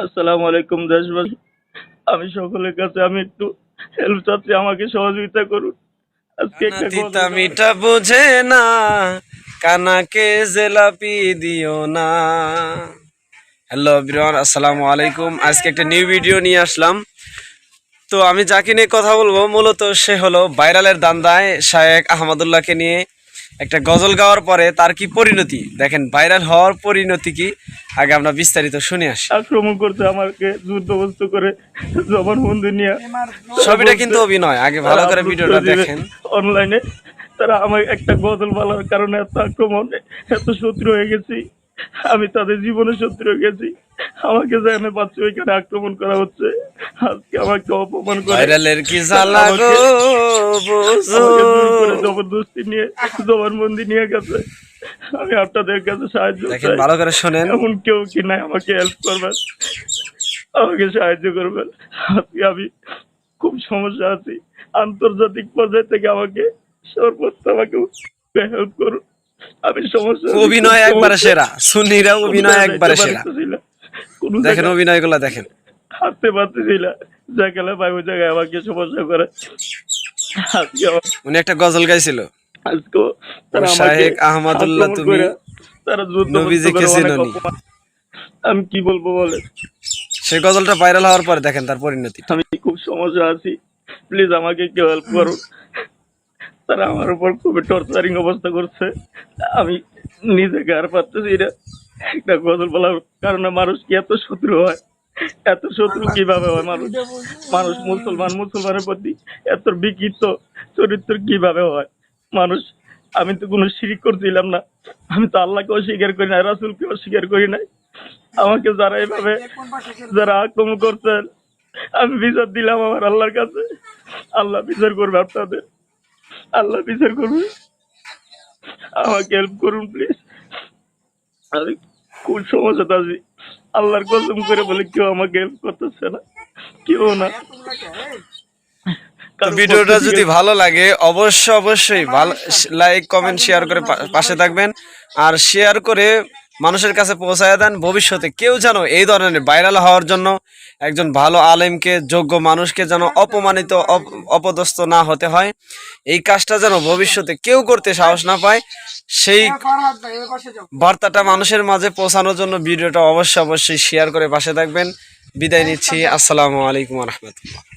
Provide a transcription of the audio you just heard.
আসসালামু আলাইকুম দেশবাসী। আমি সকলের কাছে আমি একটু হেল্প চাচ্ছি আমাকে সহযোগিতা করুন। আজকে একটা তিতা মিঠা বুঝে না কানাকে জেলাপি দিও না। হ্যালো বিরন আসসালামু আলাইকুম। আজকে একটা নিউ ভিডিও নিয়ে আসলাম। তো আমি যাকে নিয়ে কথা বলব মূলত সে হলো ভাইরালের দান্দায় শায়েক আহমদুল্লাহকে নিয়ে। একটা গজল গাওয়ার পরে তার কি পরিণতি? দেখেন ভাইরাল হওয়ার পরিণতি কি? আগে আমরা বিস্তারিত শুনে আসি। আক্রমণ করতে আমাকে যুদ্ধবস্ত করে জবান বন্ধু নিয়ে ছবিটা কিন্তু অভিনয়। আগে ভালো করে ভিডিওটা দেখেন। অনলাইনে তারা আমার একটা গজল বলার কারণে এত আক্রমণ এত শত্রু হয়ে গেছি। আমি তাদের জীবনে শত্রু হয়ে গেছি। আমাকে আমি পাচ্ছি ওইখানে আক্রমণ করা হচ্ছে। আজকে আমাকে অপমান করে। ভাইরালের কি জ্বালা গো জবরদস্তি নিয়ে জবানবন্দি নিয়ে গেছে। আমি আপনাদের কাছে সাহায্য চাই। ভালো করে শোনেন। এমন কেউ কি নাই আমাকে হেল্প করবেন। আমাকে সাহায্য করবেন। আজকে আমি খুব সমস্যা আছি। আন্তর্জাতিক পর্যায় থেকে আমাকে সর্বোচ্চ আমাকে হেল্প করুন। আমি সমস্যা অভিনয় একবারে সেরা। সুনিরা অভিনয় একবারে সেরা। কোন দেখেন হাঁটতে ভাই ওই জায়গায় আমাকে সমস্যা করে। আজকে উনি একটা গজল গাইছিল। আজকেও তারা শাহেক আহমদুল্লাহ তুমি তারা নবীজিকে চিনোনি। আমি কি বলব বলে সেই গজলটা ভাইরাল হওয়ার পরে দেখেন তার পরিণতি। আমি খুব সমস্যা আছি। প্লিজ আমাকে কেউ হেল্প করুন। তারা আমার উপর খুবই টর্চারিং অবস্থা করছে। আমি নিজেকে আর পারতেছি না। একটা গজল বলার কারণে মানুষ কি এত শত্রু হয়? এত শত্রু কীভাবে হয় মানুষ? মানুষ মুসলমান, মুসলমানের প্রতি এত বিকৃত চরিত্র কীভাবে হয়? মানুষ, আমি তো কোনো শিরিক করছিলাম না। আমি তো আল্লাহকে অস্বীকার করি না রাসুলকে অস্বীকার করি নাই। আমাকে যারা এভাবে, যারা আক্রমণ করছেন, আমি বিচার দিলাম আমার আল্লাহর কাছে। আল্লাহ বিচার করবে আপনাদের। আল্লাহ বিচার করবে। আমাকে হেল্প করুন প্লিজ আমি খুব সমস্যাতে আছি? আল্লাহর কসম করে বলে কেউ আমাকে হেল্প করতেছে না কেউ না। ভিডিওটা যদি ভালো লাগে অবশ্যই অবশ্যই ভালো লাইক কমেন্ট শেয়ার করে পাশে থাকবেন। আর শেয়ার করে মানুষের কাছে পৌঁছায় দেন। ভবিষ্যতে কেউ যেন এই ধরনের ভাইরাল হওয়ার জন্য একজন ভালো আলেমকে, যোগ্য মানুষকে যেন অপমানিত, অপ- অপদস্থ না হতে হয়। এই কাজটা যেন ভবিষ্যতে কেউ করতে সাহস না পায়। সেই বার্তাটা মানুষের মাঝে পৌঁছানোর জন্য ভিডিওটা অবশ্যই অবশ্যই শেয়ার করে পাশে থাকবেন। বিদায় নিচ্ছি। আসসালামু আলাইকুম রহমতুল্লাহ।